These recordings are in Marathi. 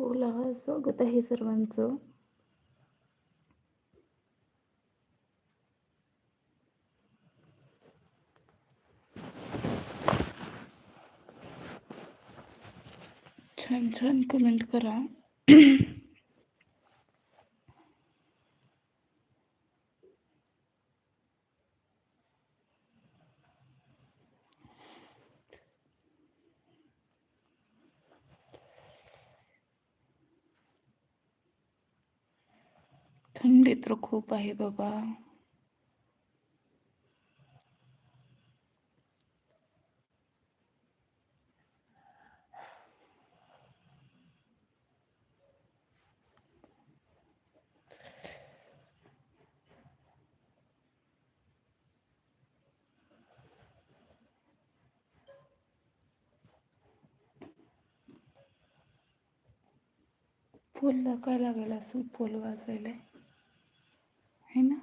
ओला स्वागत आहे सर्वांचं. छान छान कमेंट करा. मात्र खूप आहे बाबा. पोलला काय लागायला असं पोल वाजायला है ना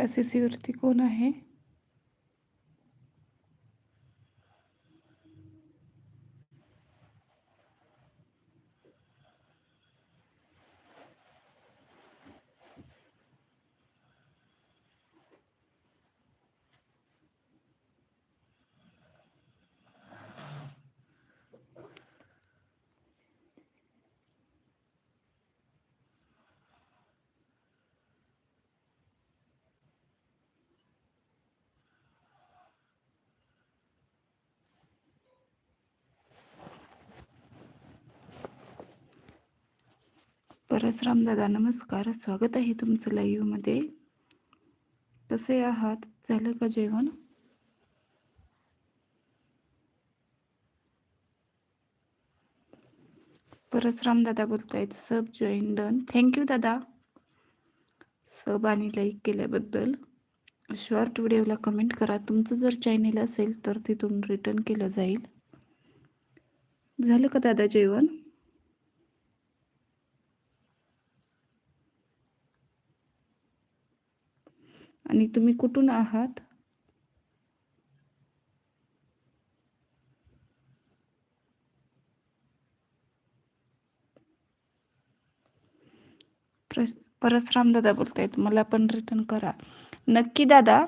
एस एस सीवरती कोण आहे? परसराम दादा नमस्कार. स्वागत आहे तुमचं लाईव्हमध्ये कसे आहात? झालं का जेवण? परसराम दादा बोलतायत सब जॉईन डन थँक्यू दादा. सब आणि लाईक केल्याबद्दल. शॉर्ट व्हिडिओला कमेंट करा. तुमचं जर चॅनेल असेल तर तिथून रिटर्न केलं जाईल. झालं का दादा जेवण? आणि तुम्ही कुठून आहात? परसराम दादा बोलतायत. मला पण रिटर्न करा. नक्की दादा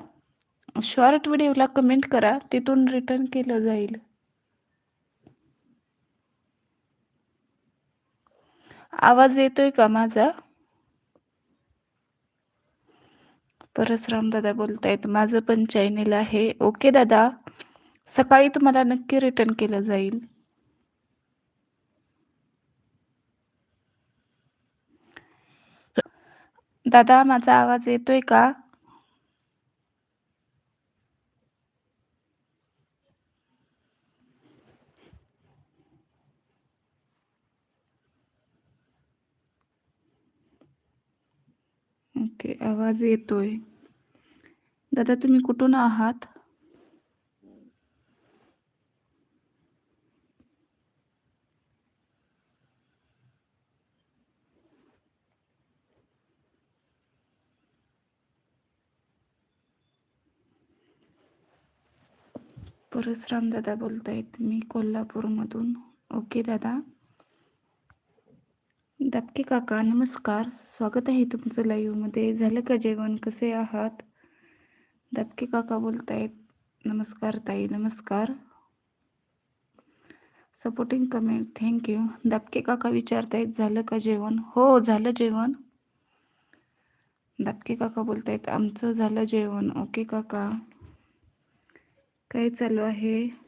शॉर्ट व्हिडिओला कमेंट करा. तिथून रिटर्न केलं जाईल. आवाज येतोय का माझा? परसराम दादा बोलतायत माझं पण चॅनेल आहे. ओके दादा सकाळी तुम्हाला नक्की रिटर्न केलं जाईल. दादा माझा आवाज येतोय का? ओके आवाज येतोय. दादा तुम्ही कुठून आहात? परसराम दादा बोलतायत मी कोल्हापूरमधून. ओके दादा. दबके काका नमस्कार. स्वागत आहे तुमचं लाईव्हमध्ये झालं का जेवण? कसे आहात? दापके काका बोलतायत. नमस्कार ताई नमस्कार. सपोर्टिंग कमेंट थँक्यू दापके काका विचारतायत झालं का जेवण? हो झालं जेवण. दापके काका बोलतायत आमचं झालं जेवण. ओके काका. काय चालू आहे?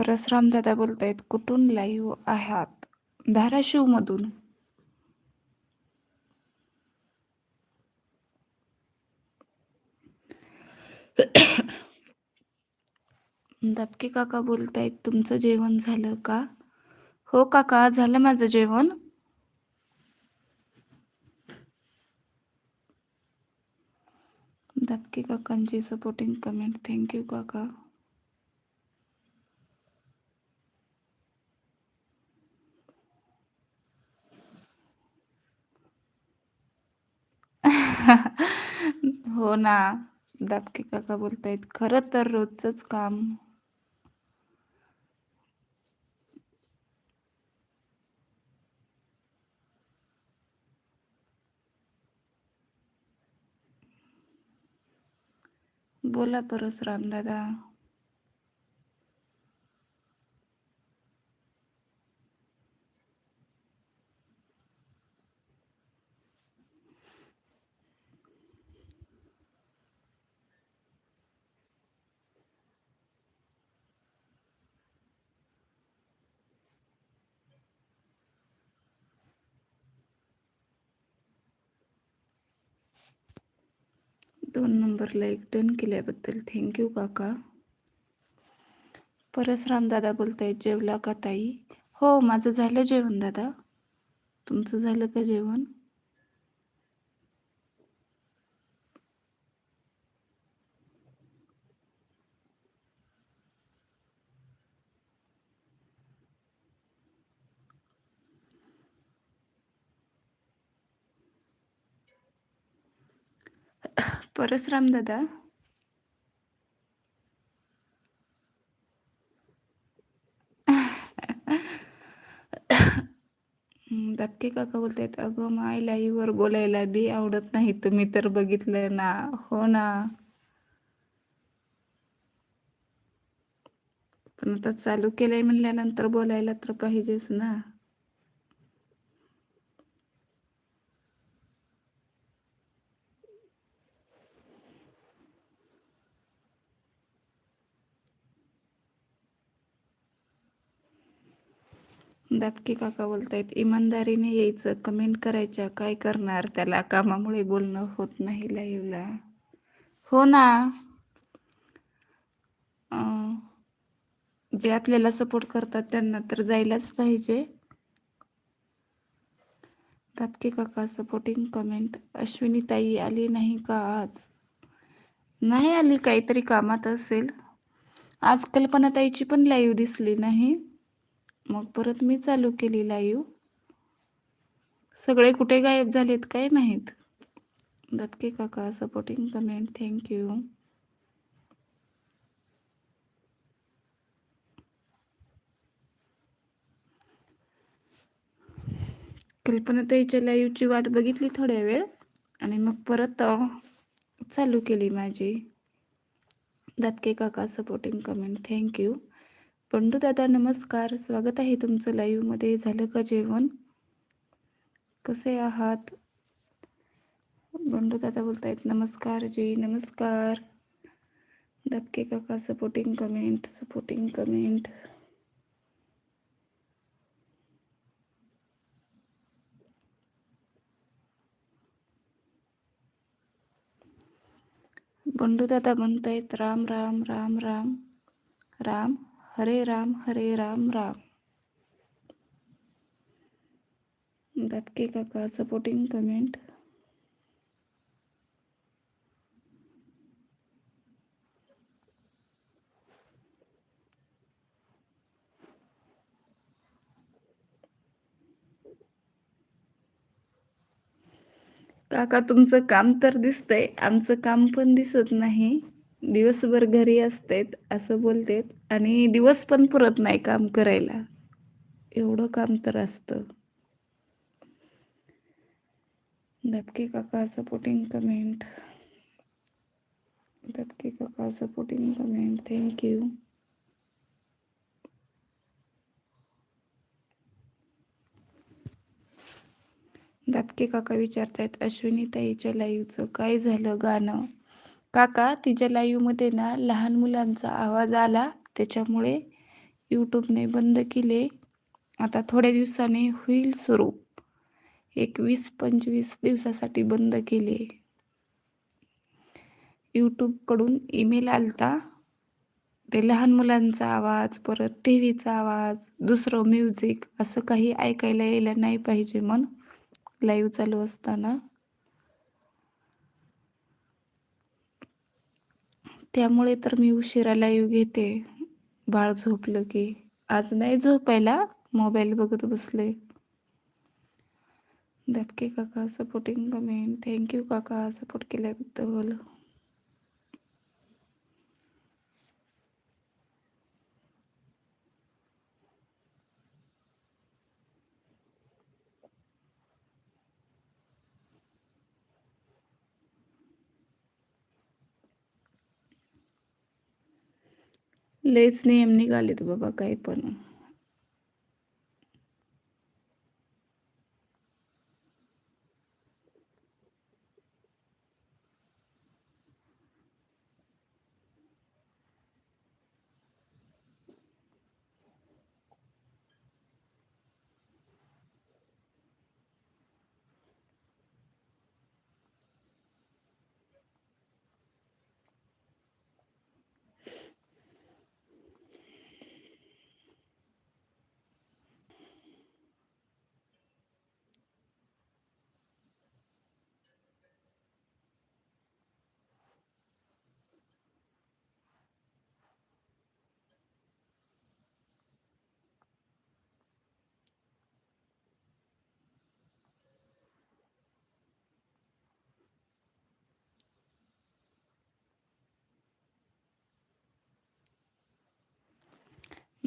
परसराम दादा बोलतायत कुठून लाईव्ह आहात? धाराशिव मधून दबके काका बोलतायत तुमचं जेवण झालं का? हो काका झालं माझं जेवण. दबके काकांची सपोर्टिंग कमेंट थँक्यू काका. हो ना. दापके काका बोलतायत खरं तर रोजच काम. बोला परस रामदादा. दोन नंबरला एक डन केल्याबद्दल थँक्यू काका. परसराम दादा बोलतायत जेवला का ताई? हो माझं झालं जेवण दादा. तुमचं झालं का जेवण? परसराम दादा दबके काका बोलतायत अगं माय लाईवर बोलायला बी आवडत नाही. तुम्ही तर बघितलं ना. हो ना. पण आता चालू केलंय म्हणल्यानंतर बोलायला तर पाहिजेच ना. दापके काका बोलतायत इमानदारीने यायचं कमेंट करायच्या काय करणार त्याला? कामामुळे बोलणं होत नाही लाईव्हला. हो ना. जे आपल्याला सपोर्ट करतात त्यांना तर जायलाच पाहिजे. दापके काका सपोर्टिंग कमेंट अश्विनी ताई आली नाही का आज? नाही आली काहीतरी कामात असेल. आज कल्पनाताईची पण लाईव्ह दिसली नाही. मग परत मी चालू केली लाईव्ह सगळे कुठे गायब झालेत काय माहीत? दत्के काका सपोर्टिंग कमेंट थँक्यू कल्पनाताईच्या लाईव्हची वाट बघितली थोड्या वेळ आणि मग परत चालू केली माझी. दत्के काका सपोर्टिंग कमेंट थँक्यू पंडू दादा नमस्कार. स्वागत आहे तुमचं लाईव्हमध्ये झालं का जेवण? कसे आहात? बंडू दादा बोलतायत नमस्कार जी नमस्कार. डबके काका supporting comment supporting comment Bandu दादा म्हणतायत राम राम राम राम. राम? हरे राम हरे राम राम. दबके काका सपोर्टिंग कमेंट काका तुमचं काम तर दिसतंय. आमचं काम पण दिसत नाही. दिवसभर घरी असतेत असं बोलतेत आणि दिवस पण पुरत नाही काम करायला. एवढं काम तर असतं. दबके काका सपोर्टिंग कमेंट दबके काका सपोर्टिंग कमेंट थँक्यू दापके काका विचारतायत अश्विनी ताईच्या लाईव्हचं काय झालं गाणं? काका तिच्या लाईव्हमध्ये ना लहान मुलांचा आवाज आला. त्याच्यामुळे यूट्यूबने बंद केले. आता थोड्या दिवसाने होईल सुरू. एक वीस पंचवीस दिवसासाठी बंद केले. यूट्यूबकडून ईमेल आलता. ते लहान मुलांचा आवाज परत टी व्हीचा आवाज दुसरं म्युझिक असं काही ऐकायला यायला नाही पाहिजे मन लाईव्ह चालू असताना. त्यामुळे तर मी उशिरा लाईव्ह घेते. बाळ झोपलं की. आज नाही झोपायला. मोबाईल बघत बसले. दबके काका सपोर्टिंग कमेंट थँक्यू काका सपोर्ट केल्याबद्दल. लेच नियम निघालेत बाबा काही पण.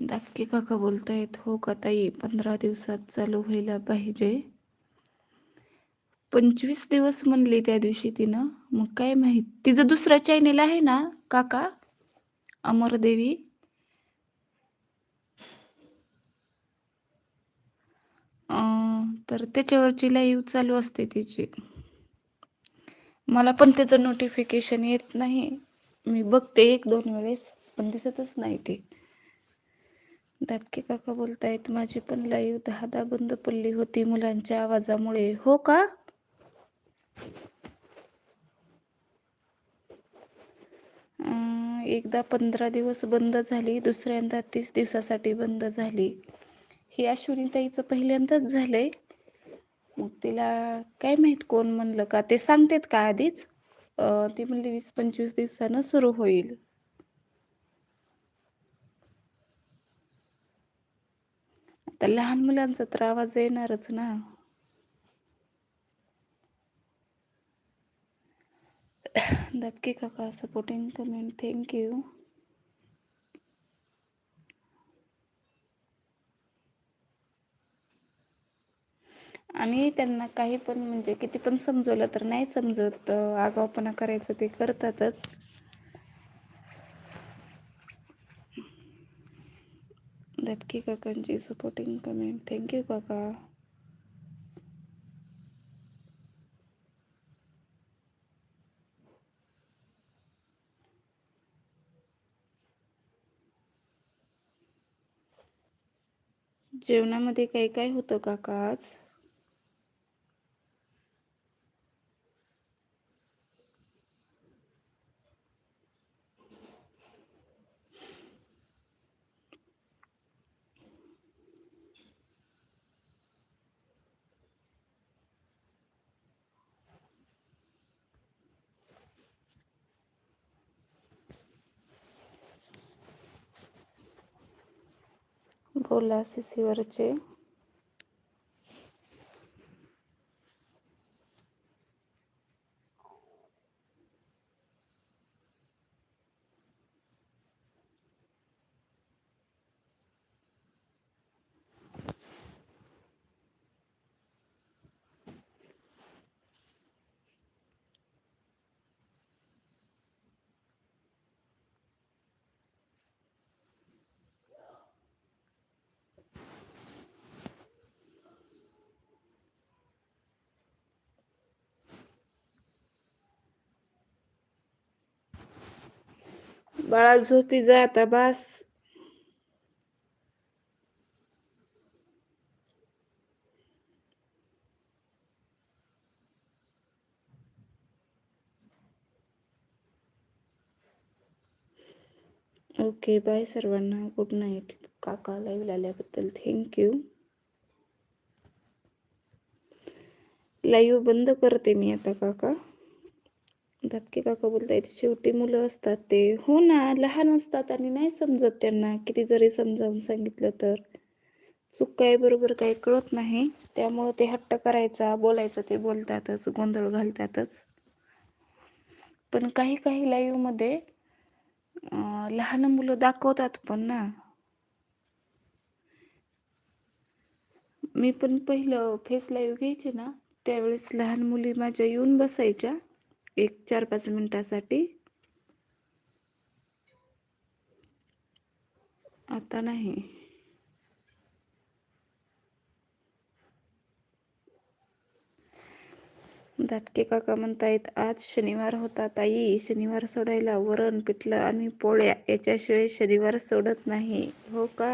दापके काका बोलतायत. हो का ताई? पंधरा दिवसात चालू व्हायला पाहिजे. पंचवीस दिवस म्हणली त्या दिवशी तिनं. मग काय माहीत? तिचं दुसरा चॅनेल आहे ना काका? अमरदेवी तर त्याच्यावरची लाईव्ह चालू असते तिची. मला पण त्याचं नोटिफिकेशन येत नाही. मी बघते एक दोन वेळेस पण दिसतच नाही ते. दापके काका बोलतायत माझी पण लाईव्ह दहा दहा बंद पडली होती मुलांच्या आवाजामुळे. हो का? एकदा पंधरा दिवस बंद झाली दुसऱ्यांदा तीस दिवसासाठी बंद झाली. हे अश्विनीताईचं पहिल्यांदाच झालंय. मग तिला काय माहीत कोण म्हणलं का? ते सांगतेत का आधीच? ती म्हणली वीस पंचवीस दिवसानं सुरू होईल. तर लहान मुलांचा तर आवाज येणारच ना. दबके काका सपोर्टिंग कमेंट थँक्यू आणि त्यांना काही पण म्हणजे किती पण समजवलं तर नाही समजत आगावपणा करायचं ते करतातच. दबके काकांची सपोर्टिंग कमेंट थँक्यू काका जेवणामध्ये काय काय होतं काका आज? बोला सीसीवरचे बाळा झोपी जा आता बास. ओके बाय सर्वांना. गुड नाईट काका लाईव्ह आल्याबद्दल थँक्यू लाईव्ह बंद करते मी आता काका. धपके काका बोलतायत शेवटी मुलं असतात ते. हो ना लहान असतात आणि नाही समजत त्यांना किती जरी समजावून सांगितलं तर. चूक काय बरोबर काही कळत नाही. त्यामुळं ते हट्ट करायचा बोलायचं ते बोलतातच गोंधळ घालतातच. पण काही काही लाईव्हमध्ये लहान मुलं दाखवतात पण ना. मी पण पहिलं फेस लाईव्ह घ्यायचे ना त्यावेळेस लहान मुली माझ्या येऊन बसायच्या. एक चार पाच मिनिटासाठी. आता नाही. दातके काका म्हणतायत आज शनिवार होता ताई. शनिवार सोडायला वरण पिठलं आणि पोळ्या. याच्याशिवाय शनिवार सोडत नाही. हो का?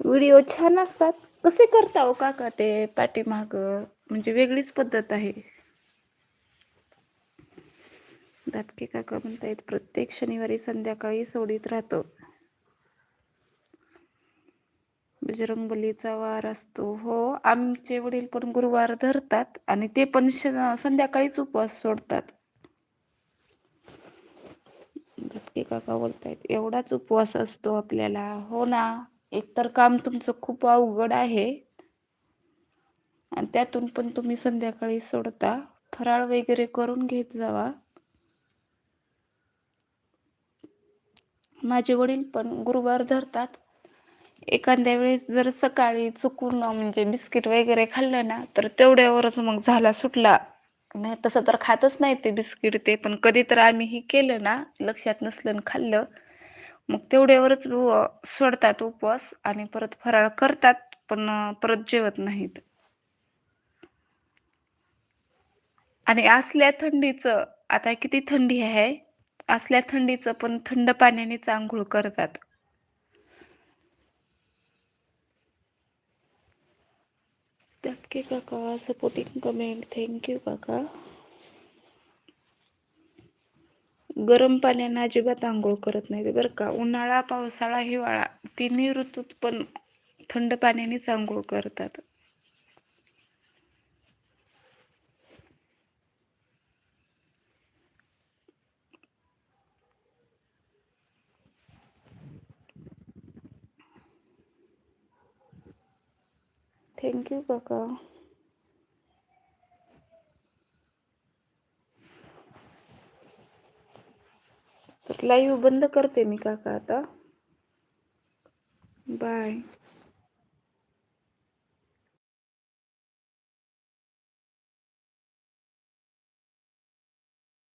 व्हिडिओ छान असतात. कसे करता हो काका ते पाठीमाग? म्हणजे वेगळीच पद्धत आहे. दाटके काका म्हणतायत प्रत्येक शनिवारी संध्याकाळी सोडीत राहतो. बजरंगबलीचा वार असतो. हो आमचे वडील पण गुरुवार धरतात आणि ते पण श- संध्याकाळीच उपवास सोडतात. भटके काका बोलतायत एवढाच उपवास असतो आपल्याला. हो ना एकतर काम तुमचं खूप अवघड आहे. आणि त्यातून पण तुम्ही संध्याकाळी सोडता. फराळ वगैरे करून घेत जावा. माझे वडील पण गुरुवार धरतात. एखाद्या वेळेस जर सकाळी चुकून म्हणजे बिस्किट वगैरे खाल्लं ना तर तेवढ्यावरच मग झाला सुटला. नाही तसं तर खातच नाही ते बिस्किट ते पण कधी तर आम्ही हे केलं ना लक्षात नसलं आणि खाल्लं मग तेवढ्यावरच सोडतात उपवास आणि परत फराळ करतात पण परत जेवत नाहीत. आणि असल्या थंडीचं आता किती थंडी आहे? असल्या थंडीचं पण थंड पाण्यानेच आंघोळ करतात. नक्की काका सपोर्टिंग कमेंट थँक्यू काका. गरम पाण्याने अजिबात आंघोळ करत नाही बरं का. उन्हाळा पावसाळा हिवाळा तिन्ही ऋतूत पण थंड पाण्यानेच आंघोळ करतात. थँक्यू काका तर लाईव्ह बंद करते मी काका आता. बाय